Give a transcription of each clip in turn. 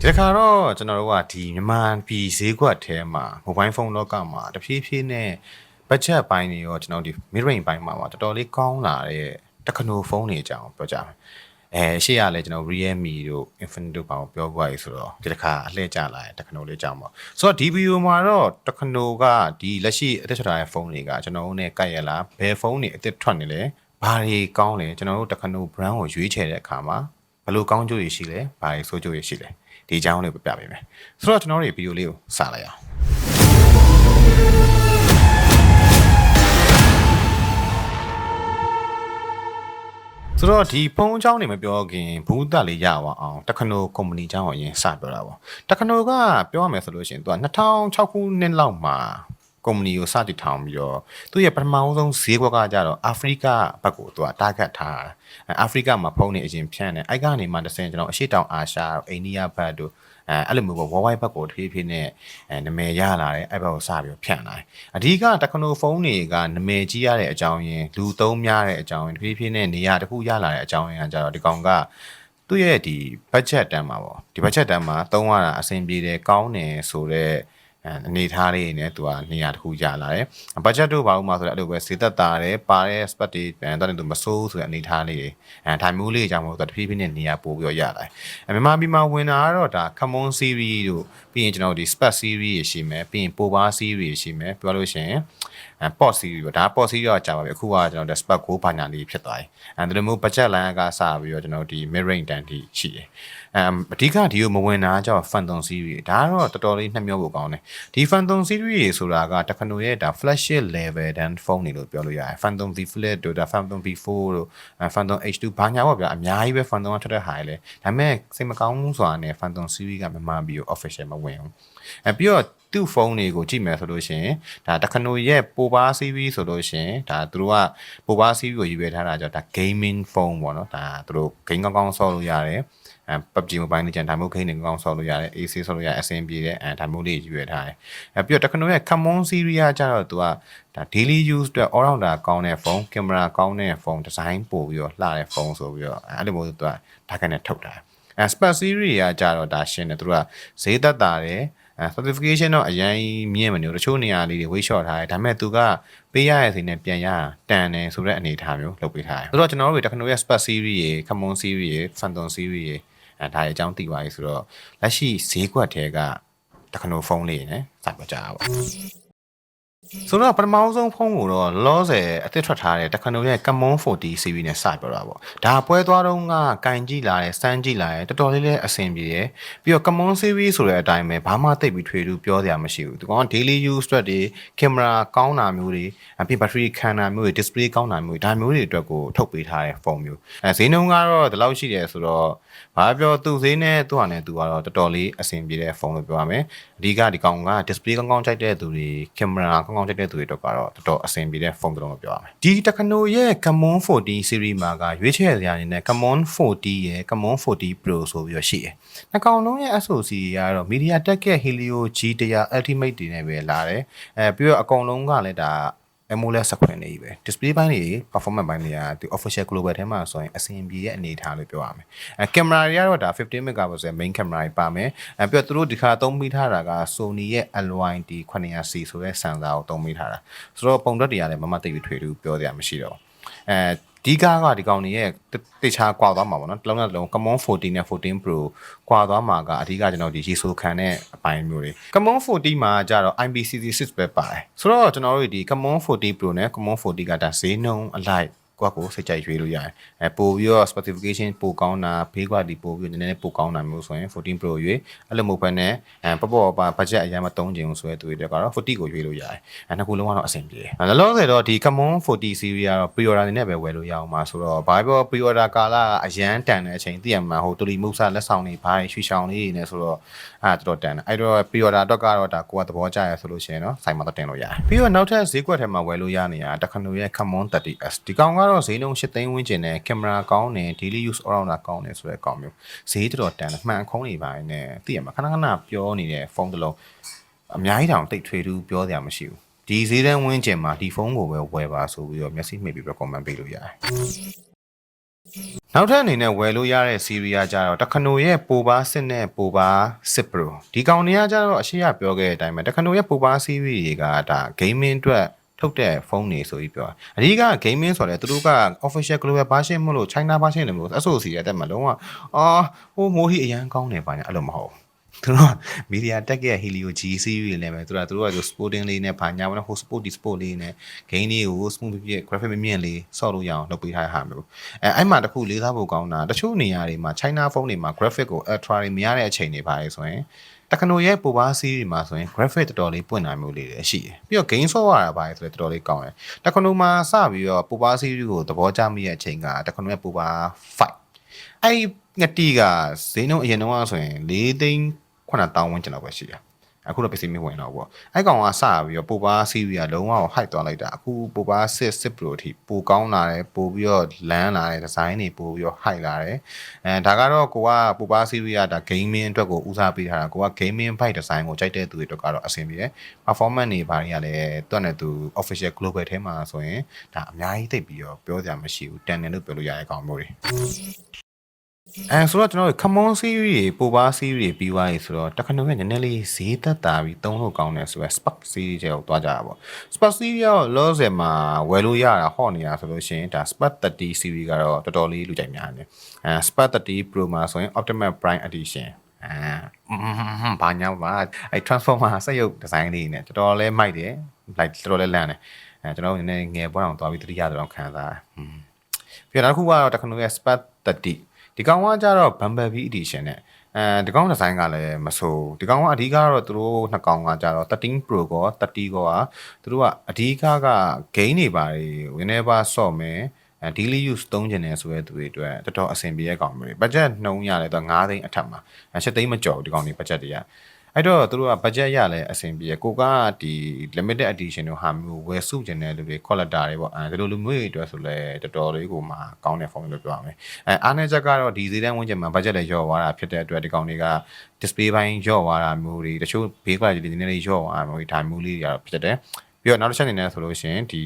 ဒီတစ်ခါတော့ကျွန်တော်တို့ကဒီမြန်မာပြည်ဈေးကွက်ထဲမှာ mobile phone လောကမှာတဖြည်းဖြည်းနဲ့ budget ပိုင်းတွေရောကျွန်တော်ဒီ mid range ပိုင်းမှာပါတော်တော်လေးကောင်းလာတဲ့တက္ကနိုဖုန်းတွေအကြောင်းပြောကြမယ်အဲရှေ့ရလဲကျွန်တော် Realme တို့ Infinix တို့ပါပြောပြရဆိုတော့ဒီတစ်ခါအလှည့်ကျလာတဲ့တက္ကနိုလေးအကြောင်းပေါ့ဆိုတော့ဒီဗီဒီယိုမှာတော့တက္ကနိုကဒီလက်ရှိအသက်ထွက်ထားတဲ့ဖုန်းတွေကကျွန်တော်တို့နဲ့ကိုက်ရလားဘယ်ဖုန်းတွေအသက်ထွက်နေလဲဘာတွေကောင်းလဲကျွန်တော်တို့တက္ကနို brand ကိုရွေးချယ်တဲ့အခါမှာဘယ်လိုကောင်းကျိုးတွေရှိလဲဘာတွေဆိုးကျိုးတွေရှိလဲ ဒီအကြောင်းလေးကိုပြပြပေးမယ်ဆိုတော့ကျွန်တော်တို့ဗီဒီယိုလေးကိုစလိုက်အောင်ဆိုတော့ဒီဖုန်းအကြောင်းနေမပြောခင်ဘူးတက်လေးရပါအောင်တက္ကနိုကုမ္ပဏီအကြောင်းကိုအရင်စပြောတာပေါ့တက္ကနိုကပြောရမယ်ဆိုလို့ရှိရင်သူက2006ခုနှစ်လောက်မှာ ကုမ္ပဏီကိုစတင်ထောင်ပြီးတော့သူရဲ့ပထမဆုံးဈေးကွက်ကကြတော့အာဖရိကဘက်ကိုသူက target ထားတာအဲအာဖရိကမှာဖုန်းနေအရင်ဖြန့်တယ်အဲ့ကနေမှတစ်ဆင့်ကျွန်တော်အရှေ့တောင်အာရှအိန္ဒိယဘက်တို့အဲအဲ့လိုမျိုးပေါ့ worldwide ဘက်ကိုတဖြည်းဖြည်းနဲ့အဲနာမည်ရလာတယ်အဲ့ဘက်ကိုစပြီးတော့ဖြန့်လာတယ်အဓိကတက္ကနိုဖုန်းတွေကနာမည်ကြီးရတဲ့အကြောင်းရင်းလူသုံးများတဲ့အကြောင်းရင်းတဖြည်းဖြည်းနဲ့နေရာတစ်ခုရလာတဲ့အကြောင်းရင်းကကြတော့ဒီကောင်ကသူ့ရဲ့ဒီ budget တန်းမှာပေါ့ဒီ budget တန်းမှာသုံးရတာအဆင်ပြေတယ်ကောင်းတယ်ဆိုတော့ အဲအနေထားလေးနဲ့သူကနေရာတစ်ခုရလာတယ်။ budget တို့ဘာလို့မှဆိုတော့အဲ့လိုပဲဈေးသက်သာတယ်ပါတဲ့ spot တွေအဲတော့သူမစိုးဆိုတဲ့အနေထားလေးတွေအဲထိုင်မျိုးလေးကြောင့်မို့သူတဖြည်းဖြည်းနဲ့နေရာပို့ပြီးတော့ရလာတယ်။အဲမြန်မာပြည်မှာဝင်တာကတော့ဒါ common series တို့ပြီးရင်ကျွန်တော်ဒီ spot series တွေရှိမယ်ပြီးရင် power series တွေရှိမယ်ပြောလို့ရှိရင်အဲ port series ပေါ့ဒါ port series တော့ကြာပါပြီအခုကကျွန်တော်တို့ spot ကိုဘာညာလေးဖြစ်သွားတယ်။အဲဒီလိုမျိုး budget line ကစပြီးတော့ကျွန်တော်ဒီ mid range တန်ထိရှိတယ်။အမ်အဓိကဒီကိုမဝင်တာကြောင့် Phantom series ဒါကတော့တော်တော်လေးနှမျောဖို့ကောင်းတယ်။ဒီ Phantom series တွေဆိုတာကတက္ကနိုရဲ့ဒါ flagship level တန်းဖုန်းတွေလို့ပြောလို့ရတယ်။ Phantom V Flip တို့ဒါ Phantom V4 တို့အဲ Phantom H2 ဘာညာပေါ့ဗျာအများကြီးပဲ Phantom ကထွက်တဲ့ဟာလေ။ဒါပေမဲ့စိတ်မကောင်းဘူးဆိုတာနဲ့ Phantom series ကမြန်မာပြည်ကို official မဝင်ဘူး။ အဲပြီးတော့သူ့ဖုန်းတွေကိုကြည့်မယ်ဆိုလို့ရှိရင်ဒါတက္ကနိုရဲ့ပိုပါ series ဆိုလို့ရှိရင်ဒါသူတို့ကပိုပါ series ကိုယူရထားတာကြောင့်ဒါ gaming phone ပေါ့နော်ဒါသူတို့ game ကောင်းကောင်းဆော့လို့ရတယ်အဲ PUBG Mobile Legends ဒါမျိုးခိန်းတွေကောင်းကောင်းဆော့လို့ရတယ် AC ဆော့လို့ရအဆင်ပြေတယ်အဲဒါမျိုးလေးယူရထားတယ်အဲပြီးတော့တက္ကနိုရဲ့ Common series ကကြတော့သူကဒါ daily use အတွက် all rounder ကောင်းတဲ့ဖုန်းကင်မရာကောင်းတဲ့ဖုန်းဒီဇိုင်းပို့ပြီးတော့လှတဲ့ဖုန်းဆိုပြီးတော့အဲ့လိုမျိုးသူကဓာတ်ကနေထုတ်တာအဲ Spark series ကကြတော့ဒါရှင်းတယ်သူတို့ကဈေးသက်သာတယ် အဲ certification တော့အရင်မြင့်မနေဘူးတချို့နေရာလေးတွေ weight short ထားတယ်ဒါပေမဲ့သူကပေးရတဲ့စီနဲ့ပြန်ရတန်တယ်ဆိုတဲ့အနေအထားမျိုးလုပ်ပေးထားတယ်ဆိုတော့ကျွန်တော်တို့ Techno ရဲ့ Spark series ရေ Common series ရေ Phantom series ရေအဲဒါအကြောင်းသိပါပြီဆိုတော့လက်ရှိဈေးကွက်ထဲက Techno ဖုန်းလေးနဲ့စပြကြပါပေါ့ ဆိုတော့ပထမဆုံးဖုန်းကိုတော့လောဆယ်အသစ်ထွက်ထားတဲ့တက္ကနိုရဲ့ Common 40 series နဲ့စပြောတာပေါ့ဒါပွဲသွားတော့ကကင်ကြည့်လာတယ်စမ်းကြည့်လာတယ်တော်တော်လေးလေးအဆင်ပြေတယ်ပြီးတော့ Common series ဆိုတဲ့အတိုင်းပဲဘာမှသိပ်ပြီးထွေထူးပြောစရာမရှိဘူးဒီကောင်က daily use အတွက်တွေ camera ကောင်းတာမျိုးတွေအပြင် battery ခံတာမျိုးတွေ display ကောင်းတာမျိုးတွေဒါမျိုးတွေအတွက်ကိုထုတ်ပေးထားတဲ့ဖုန်းမျိုးအဲဈေးနှုန်းကတော့ဒီလောက်ရှိတယ်ဆိုတော့ဘာပြောသူဈေးနဲ့သူ့ဟာနဲ့သူကတော့တော်တော်လေးအဆင်ပြေတဲ့ဖုန်းလို့ပြောရမယ်အဓိကဒီကောင်က display ကောင်းကောင်းကြိုက်တဲ့သူတွေ camera ကောင်းကောင်းကြိုက်တဲ့သူတွေတော့ကတော့တော်တော်အဆင်ပြေတဲ့ဖုန်းတစ်လုံးလို့ပြောရမယ်ဒီ Techno ရဲ့ Camon 40 series မှာကရွေးချယ်စရာအနေနဲ့ Camon 40ရဲ့ Camon 40 Pro ဆိုပြီးတော့ရှိတယ်။နှစ်ကောင်လုံးရဲ့ SoC ကတော့ MediaTek ရဲ့ Helio G100 Ultimate တွေနဲ့ပဲလာတယ်။အဲပြီးတော့အကောင်လုံးကလည်းဒါ AMOLED စခွင့်နေပြီပဲ display ဘိုင်းတွေ performance ဘိုင်းတွေကဒီ official global ထဲမှာဆိုရင်အဆင်ပြေတဲ့အနေအထားလို့ပြောရမယ်အဲ camera တွေကတော့ဒါ15 megapixel main camera တွေပါမယ်အဲပြီးတော့သူတို့ဒီခါသုံးမိထားတာက Sony ရဲ့ LYD 900C ဆိုတဲ့ sensor ကိုသုံးမိထားတာဆိုတော့ပုံသက်တွေကလည်းမမသိပြီးထွေထူးပြောစရာမရှိတော့အဲ ဒီကားကဒီကောင်တွေရဲ့တေချာကွာသွားမှာပေါ့နော်တစ်လုံးတစ်လုံး Camon 14နဲ့14 Pro ကွာသွားမှာကအဓိကကျွန်တော်ဒီရေဆိုခံတဲ့အပိုင်းမျိုးတွေ Camon 14မှာကျတော့ IPCC6 ပဲပါတယ်ဆိုတော့ကျွန်တော်တို့ဒီ Camon 40 Pro နဲ့ Camon 40ကဒါဈေးနှုန်းအလိုက် ကိုယ့်ကိုစိတ်ကြိုက်ရွေးလို့ရတယ်အဲပို့ပြီးတော့ specification ပိုကောင်းတာဘေးကွာဒီပို့ပြီးတော့နည်းနည်းပိုကောင်းတာမျိုးဆိုရင်14 Pro ရွေးအဲ့လိုမျိုးပဲနဲ့အဲပပပ budget အရင်မသုံးချင်ဘူးဆိုတဲ့သူတွေကတော့40ကိုရွေးလို့ရတယ်အဲနှစ်ခုလုံးကတော့အဆင်ပြေတယ်လောလောဆယ်တော့ဒီ Camon 40 series ကတော့ pre-order အနေနဲ့ပဲဝယ်လို့ရအောင်ပါဆိုတော့ဘာပြော pre-order ကာလအရန်တန်တဲ့အချိန်သိရမှာဟိုတူလီမုတ်ဆာလက်ဆောင်တွေဘာရွှေချောင်လေးတွေနဲ့ဆိုတော့အဲတော်တော်တန်တယ်အဲ့တော့ pre-order တော့ကတော့ဒါကိုကသဘောကျရဆိုလို့ရှိရင်တော့စိုက်မှာတော့တင်လို့ရတယ်ပြီးတော့နောက်ထပ်ဈေးကွက်ထဲမှာဝယ်လို့ရနေတာတခဏရဲ့ Camon 30S ဒီကောင်ကတော့ဈေးနှုန်း8သိန်းဝန်းကျင်နဲ့ကင်မရာကောင်းတယ် daily use all rounder ကောင်းတယ်ဆိုတဲ့အကောင်မျိုးဈေးတော်တော်တန်တယ်မှန်ခုံးနေပိုင်းနဲ့သိရမှာခဏခဏပြောနေတဲ့ဖုန်းတစ်လုံးအများကြီးတောင်တိတ်ထွေထူးပြောစရာမရှိဘူးဒီဈေးတန်းဝန်းကျင်မှာဒီဖုန်းကိုပဲဝယ်ပါဆိုပြီးတော့မျက်စိမှိတ်ပြီး recommend ပေးလို့ရတယ်နောက်ထပ်အနေနဲ့ဝယ်လို့ရတဲ့ series ကကြတော့တခနိုရဲ့ပိုပါစစ်နဲ့ပိုပါစစ် Pro ဒီကောင်တွေကကြတော့အရှိရပြောခဲ့တဲ့အတိုင်းပဲတခနိုရဲ့ပိုပါ series တွေကဒါ gaming အတွက် ထုတ်တဲ့ဖုန်းတွေဆိုပြီးပြောတာအဓိက gaming ဆိုတယ်သူတို့က official global version မလို့ China version တွေမလို့ SOC ရဲ့တက်မှာလုံးဝအာဟိုမိုးဟိအရန်ကောင်းတယ်ပါညာအဲ့လိုမဟုတ်ဘူးသူတို့မီဒီယာတက်ရဲ့ Helio G series တွေလည်းပဲသူတို့ကသူတို့က sporting လေးနဲ့ဘာညာဘောနော်ဟို sport di sport လေးနဲ့ game လေးကို smooth ပြည့် graphic မြင့်လေးဆော့လို့ရအောင်လုပ်ပေးထားတဲ့ဟာမျိုးအဲအဲ့မှာတခုလေးစားဖို့ကောင်းတာတချို့နေရာတွေမှာ China phone တွေမှာ graphic ကို ultra တွေမရတဲ့အချိန်တွေပါလေဆိုရင် တက္ကနိုရဲ့ပိုပါ series မှာဆိုရင် graphic တော်တော်လေးပွင့်တာမျိုးလေးတွေရှိတယ်ပြီးတော့ game software ရပါတယ်ဆိုလည်းတော်တော်လေးကောင်းတယ်တက္ကနိုမှာစပြီးတော့ပိုပါ series ကိုသဘောကျမိတဲ့အချိန်ကတက္ကနိုရဲ့ပိုပါ5အဲ့ငတိကဈေးနှုန်းအရင်တုန်းကဆိုရင်၄သိန်း9000ဝန်းကျင်လောက်ပဲရှိတယ် အခုတော့ပစ္စည်းမဝင်တော့ဘူးပေါ့အဲ့ကောင်ကစပြီးတော့ပိုပါ series ကလုံးဝ hype သွားလိုက်တာအခုပိုပါ6 6 Pro အထိပိုကောင်းလာတယ်ပိုပြီးတော့လန်းလာတယ်ဒီဇိုင်းတွေပိုပြီးတော့ hype လာတယ်အဲဒါကတော့ကိုကပိုပါ series ကဒါ gaming အတွက်ကိုဦးစားပေးထားတာကိုက gaming bike design ကိုကြိုက်တဲ့သူတွေအတွက်ကတော့အဆင်ပြေတယ် performance တွေဘာတွေကလည်းတွက်နေသူ official global ထဲမှာဆိုရင်ဒါအများကြီးသိပ်ပြီးတော့ပြောစရာမရှိဘူးတန်တယ်လို့ပြောလို့ရတဲ့ကောင်မျိုးတွေ အဲဆိုတော့ကျွန်တော်တို့ common series တွေပိုပါ series တွေပြီးသွားပြီဆိုတော့တခဏမဲ့နည်းနည်းလေးဈေးသက်သာပြီးသုံးလို့ကောင်းတယ်ဆိုတော့ spark series တွေကိုတွားကြတာပေါ့ spark series ရောလောဆယ်မှာဝယ်လို့ရတာဟော့နေတာဆိုလို့ရှိရင်ဒါ spark 30 series ကတော့တော်တော်လေးလူကြိုက်များတယ်အဲ spark 30 pro မှာဆိုရင် optimal prime edition အာဘာညာပါအဲ transformer စက်ရုပ်ဒီဇိုင်းလေးနဲ့တော်တော်လေးမိုက်တယ် like တော်တော်လေးလန့်တယ်အဲကျွန်တော်တို့နည်းနည်းငယ်ပေါ်အောင်သွားပြီးတတိယတော့ခံစားတယ်ပြီးတော့နောက်တစ်ခုကတော့ techno ရဲ့ spark 30 ဒီကောင်ကကြတော့ Bumblebee edition နဲ့အဲဒီကောင်ဒီဇိုင်းကလည်းမဆိုးဒီကောင်ကအဓိကတော့သူတို့နှစ်ကောင်ကကြတော့13 Pro ကော30ကောကသူတို့ကအဓိကက gain တွေပါတယ်ဝင်းနေပါဆော့မယ်အဲ daily use သုံးကျင်တယ်ဆိုရဲသူတွေအတွက်တော်တော်အဆင်ပြေတဲ့ကောင်မျိုးတွေ budget နှုံးရတယ်တော့9သိန်းအထက်မှာ7သိန်းမကျော်ဒီကောင်တွေ budget တွေက အဲ့တော့သူတို့က budget ရလဲအဆင်ပြေကိုကဒီ limited edition တို့ဟာမျိုးဝယ်စုကျင်တဲ့လူတွေ collector တွေပေါ့အဲဒီလိုလူမျိုးတွေအတွက်ဆိုလဲတော်တော်လေးကိုမှကောင်းတဲ့ဖုန်းလို့ပြောရမယ်အဲအားနည်းချက်ကတော့ဒီဈေးတန်းဝန်းကျင်မှာ budget လည်းလျော့သွားတာဖြစ်တဲ့အတွက်ဒီကောင်တွေက display ဘိုင်းလျော့သွားတာမျိုးတွေတချို့ဘေး quality တွေနည်းနည်းလေးလျော့သွားတာမျိုးတွေဒါမျိုးလေးတွေကတော့ဖြစ်တယ် ပြီးတော့နောက်တစ်ချက်အနေနဲ့ဆိုလို့ရှိရင်ဒီ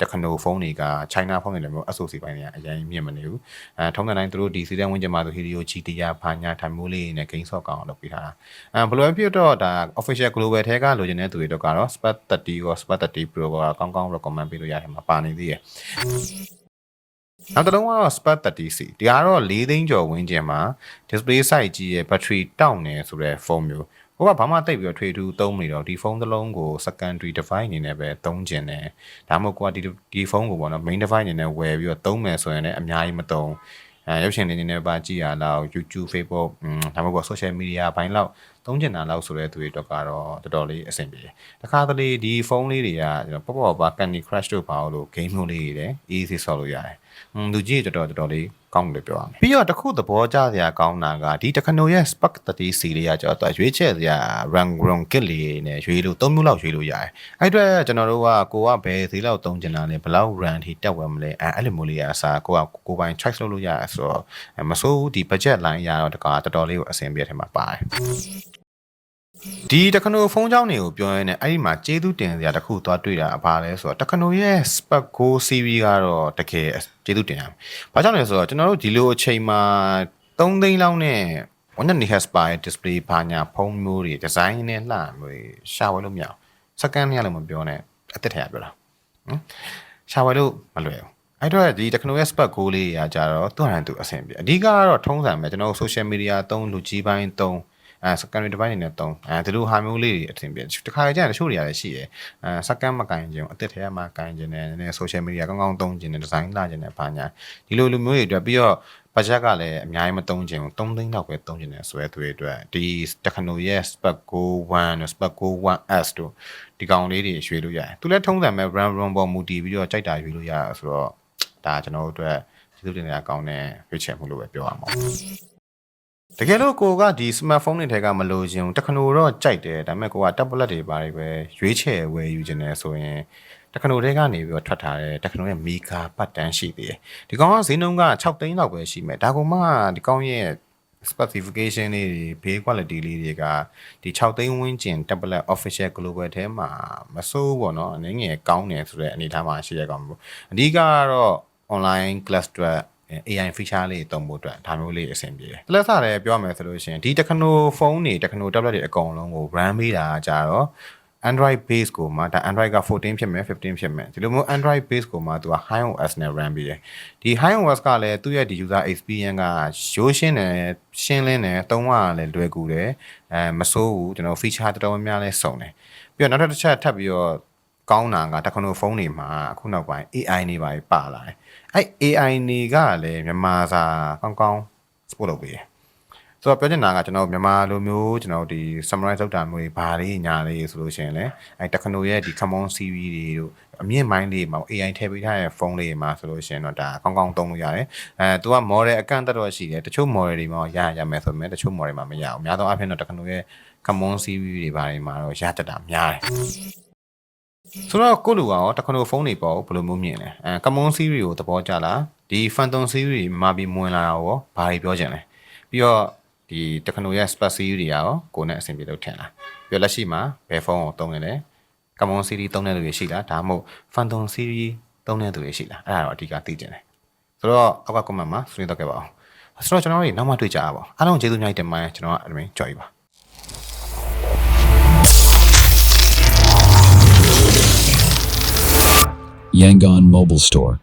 တက္ကနိုဖုန်းတွေက China ဖုန်းတွေလည်းမျိုး SoC ဘိုင်းတွေကအရင်မြင့်မနေဘူးအဲထုံးတဲ့တိုင်းသူတို့ဒီစီတန်းဝင်းကျင်မှာဆို Helio G တရားဖာညာထိုင်မိုးလေးနဲ့ game soft ကောင်းအောင်လုပ်ပေးထားတာအဲဘယ်လိုပဲဖြစ်တော့ဒါ official global ထဲကလိုချင်တဲ့သူတွေတော့ကတော့ Spark 30ရော Spark 30 Pro ကကောင်းကောင်း recommend ပေးလို့ရတယ်မှာပါနေသေးတယ်နောက်တစ်လုံးကတော့ Spark 30C ဒီကတော့၄သိန်းကျော်ဝန်းကျင်မှာ display size ကြီးရဲ့ battery တောင့်နေဆိုတဲ့ဖုန်းမျိုး ဟိုကဘာမှတိတ်ပြီးတော့ထွေထူးသုံးနေတော့ဒီဖုန်းတစ်လုံးကို secondary device အနေနဲ့ပဲသုံးကျင်တယ်ဒါမှမဟုတ်ကွာဒီဒီဖုန်းကိုပေါ့နော် main device အနေနဲ့ဝယ်ပြီးတော့သုံးမယ်ဆိုရင်လည်းအများကြီးမသုံးအဲရုပ်ရှင်တွေအနေနဲ့ပါကြည့်ရလောက် YouTube Facebook ဒါမှမဟုတ် social media ဘိုင်းလောက်သုံးကျင်တာလောက်ဆိုတဲ့သူတွေအတွက်ကတော့တော်တော်လေးအဆင်ပြေတယ်တခါတလေဒီဖုန်းလေးတွေကကျွန်တော်ပေါ့ပေါ့ပါ Candy Crush တို့ပါလို့ game မျိုးလေးတွေလည်း easy ဆော့လို့ရတယ်อืม လူကြီးတော်တော်တော်တော်လေးကောင်းတယ်ပြောရမယ်ပြီးတော့တစ်ခုသဘောကျစရာကောင်းတာကဒီတခနိုရဲ့ Spark 30 series ကကျတော့ရွေးချက်စရာ run run kit လေးနဲ့ရွေးလို့၃မျိုးလောက်ရွေးလို့ရတယ်အဲ့အတွက်ကျွန်တော်တို့ကကိုကဘယ်ဈေးလောက်သုံးကျင်တာလဲဘယ်လောက် run ထိတက်ဝယ်မလဲအဲအဲ့လိုမျိုးလေးအစားကိုကကိုပိုင် choice လုပ်လို့ရတယ်ဆိုတော့မစိုးဘူးဒီ budget line ရတော့တကတော်တော်လေးကိုအဆင်ပြေတယ်မှာပါတယ် ဒီတက္ကနိုဖုန်းเจ้าတွေကိုပြောရင်းနဲ့အဲ့ဒီမှာကျေးဇူးတင်စရာတစ်ခုသွားတွေ့တာအပါလဲဆိုတော့တက္ကနိုရဲ့ Spark Go series ကတော့တကယ်ကျေးဇူးတင်ရမယ်။ဘာကြောင့်လဲဆိုတော့ကျွန်တော်တို့ဒီလိုအချိန်မှာ3သိန်းလောက်နဲ့1 Hz by display ဘာညာဖုန်းမျိုးတွေ design နဲ့လှမျိုးတွေရှာဝယ်လို့မရဘူး။ second ရလို့မပြောနဲ့အသက်ထရပြောတာ။ဟမ်ရှာဝယ်လို့မလွယ်ဘူး။အဲ့တော့ဒီ techno expert ကိုလေးရာကြတော့သူ့ဟန်သူအဆင်ပြေအဓိကကတော့ထုံးစံပဲကျွန်တော် social media သုံးလူကြီးပိုင်းသုံး အဲ secondary device အနေနဲ့သုံးအဲဒီလိုဟာမျိုးလေးတွေအထင်ပြေတခါကျရင်တချို့တွေရတယ်ရှိရယ်အဲ second မကင်ခြင်းအသစ်ထဲမှာကင်ခြင်းနဲ့နည်းနည်း social media ကောင်းကောင်းသုံးခြင်းနဲ့ design လာခြင်းနဲ့ဘာညာဒီလိုလူမျိုးတွေအတွက်ပြီးတော့ budget ကလည်းအများကြီးမသုံးခြင်းဘူး3သိန်းလောက်ပဲသုံးခြင်းနဲ့ဆိုရဲသူတွေအတွက်ဒီ Techno Yes Spark Go 1 Spark Go 1S တို့ဒီကောင်လေးတွေရွေးလို့ရတယ်သူလည်းထုံးစံမဲ့ run run ပေါ်မူတည်ပြီးတော့ကြိုက်တာရွေးလို့ရတာဆိုတော့ဒါကျွန်တော်တို့အတွက်ကျေးဇူးတင်ရကောင်းတဲ့ရွေးချယ်မှုလို့ပဲပြောရမှာ တကယ်လို့ကိုကဒီ smartphone တွေထဲကမလိုချင်ဘူးတခဏတော့ကြိုက်တယ်ဒါပေမဲ့ကိုက tablet တွေပါတွေပဲရွေးချယ်ဝယ်ယူခြင်းနဲ့ဆိုရင်တခဏတွေကနေပြီးတော့ထွက်ထားတဲ့တခဏရဲ့မီဂါပတ်တန်းရှိသေးတယ်ဒီကောင်ကဈေးနှုန်းက6သိန်းလောက်ပဲရှိမယ်ဒါကမှဒီကောင်ရဲ့ specification လေးတွေ base quality လေးတွေကဒီ6သိန်းဝန်းကျင် tablet official global ထဲမှာမစိုးဘူးပေါ့နော်အနေငယ်ကောင်းတယ်ဆိုတဲ့အနေအထားမှာရှိရကောင်ပေါ့အဓိကကတော့ online class တွေ AI feature လေးတုံးဖို့အတွက်ဒါမျိုးလေးအဆင်ပြေတယ်။လက်စားလည်းပြောရမယ်ဆိုလို့ရှိရင်ဒီ Techno phone တွေ Techno tablet တွေအကုန်လုံးကို run ပေးတာကြတော့ Android base ကိုမှဒါ Android က14ဖြစ်မယ်15ဖြစ်မယ်ဒီလိုမျိုး Android base ကိုမှသူက High OS နဲ့ run ပေးတယ်ဒီ High OS ကလည်းသူ့ရဲ့ဒီ user experience ကရိုးရှင်းတယ်ရှင်းလင်းတယ်သုံးရလည်းလွယ်ကူတယ်အဲမစိုးဘူးကျွန်တော် feature တော်တော်များများလဲစုံတယ်ပြီးတော့နောက်တစ်ချက်ထပ်ပြီးတော့ ကောင်းတာကတက္ကနိုဖုန်းတွေမှာအခုနောက်ပိုင်း AI နေပါပါလာတယ်အဲ့ AI တွေကလည်းမြန်မာစာကောင်းကောင်း support လုပ်ပေးတယ်ဆိုတော့ပြောချင်တာကကျွန်တော်မြန်မာလိုမျိုးကျွန်တော်ဒီ summarize လုပ်တာမျိုးတွေဘာလေးညာလေးဆိုလို့ရှိရင်လည်းအဲ techno ရဲ့ဒီ common series တွေတို့အမြင့်မိုင်းလေးမှာ AI ထည့်ပေးထားတဲ့ဖုန်းလေးမှာဆိုလို့ရှိရင်တော့ဒါကောင်းကောင်းသုံးလို့ရတယ်အဲသူက model အကန့်အသတ်တော့ရှိတယ်တချို့ model တွေမှာရရမယ်ဆိုပေမဲ့တချို့ model မှာမရဘူးအများသောအားဖြင့်တော့ techno ရဲ့ common series တွေဘာတွေမှာတော့ရတတ်တာများတယ် ဆိုတော့ကိုလူကရောတက္ကနိုဖုန်းတွေပေါ့ဘယ်လိုမျိုးမြင်လဲအဲ common series ကိုသဘောကျလားဒီ phantom series တွေမှာပြီးမဝင်လာတာရောဘာတွေပြောချင်လဲပြီးတော့ဒီတက္ကနိုရဲ့ space series တွေရောကိုနဲ့အဆင်ပြေလို့ထင်လားပြီးတော့လက်ရှိမှာဘယ်ဖုန်းကိုသုံးနေလဲ common series သုံးတဲ့လူတွေရှိလားဒါမှမဟုတ် phantom series သုံးတဲ့လူတွေရှိလားအဲ့ဒါတော့အဓိကသိချင်တယ်ဆိုတော့အောက်က comment မှာဆွေးနွေးတော့ခဲ့ပါအောင်ဆိုတော့ကျွန်တော်တို့နောက်မှတွေ့ကြရပါအောင်အားလုံးကျေးဇူးများတင်ပါတယ်ကျွန်တော်ကအဲ့ဒါကြော်ရပါ Yangon Mobile Store.